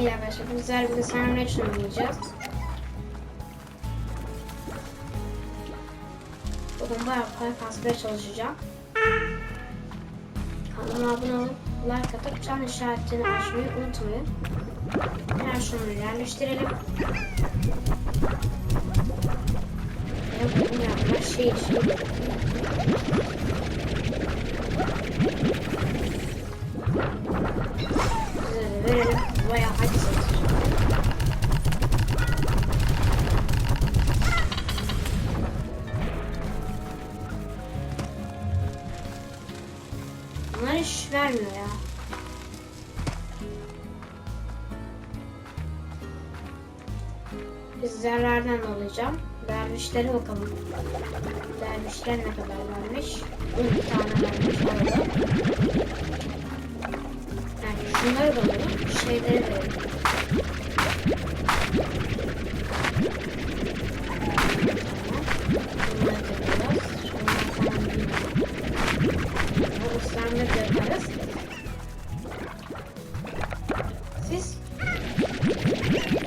İyi arkadaşlar bizler bir sandviç oynayacağız. Bugün bayağı para kasmaya çalışacağım. Kanalıma abone olup like atıp çan işaretini açmayı unutmayın. Hemen şunu yerleştirelim. Ya bunu yapma şey şey. Bunlar iş vermiyor ya. Biz zarardan alacağım. Dervişlere bakalım. Dervişler ne kadar vermiş? 12 tane vermiş. Yani şunları da alalım. Şeyleri verelim. Tamam.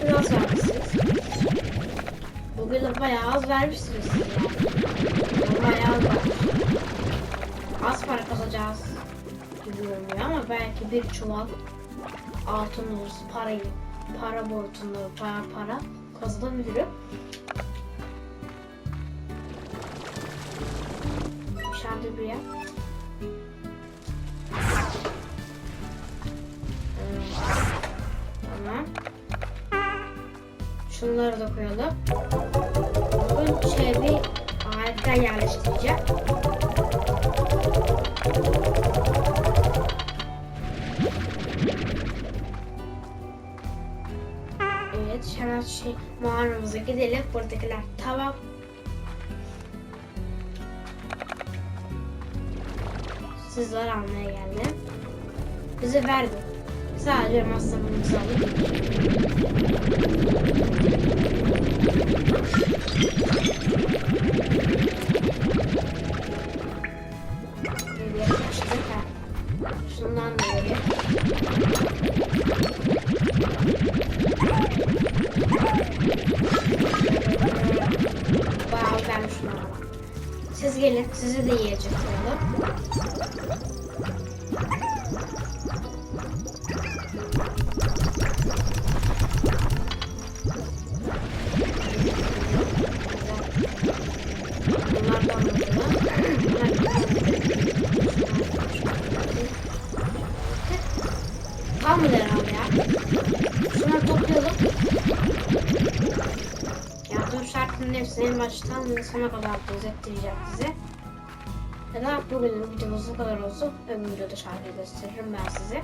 Biraz vermişsiniz. Bugün de bayağı az vermişsiniz siz. Bayağı az. Az para kazacağız gibi görünüyor ama belki bir çuval altın olursa parayı, para boyutunda para para kazanabilirim. Dışarıda Şunları da koyalım. Bugün şey bir harika yerleştireceğim. Evet, hemen şey mağaramıza gidelim. Buradakiler tamam. Sizler almaya geldim. Bize verdi. Sadece masrafımızı alıp? Şundan da vereyim. Bayağı vermiş bana. Siz gelin, sizi de yiyecek olalım. En baştan sona kadar gözettireceğim size. Ya da bugünün videomuz bu kadar olsun. Öbür videoda şarkıyı gösteririm ben size.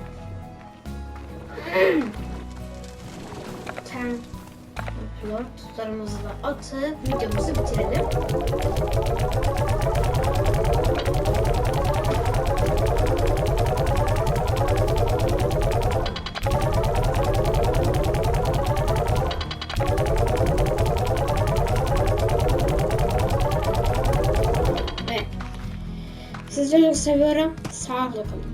Ten upload tutarımızı da atıp videomuzu bitirelim. Sizleri seviyorum. Sağlıkla kalın.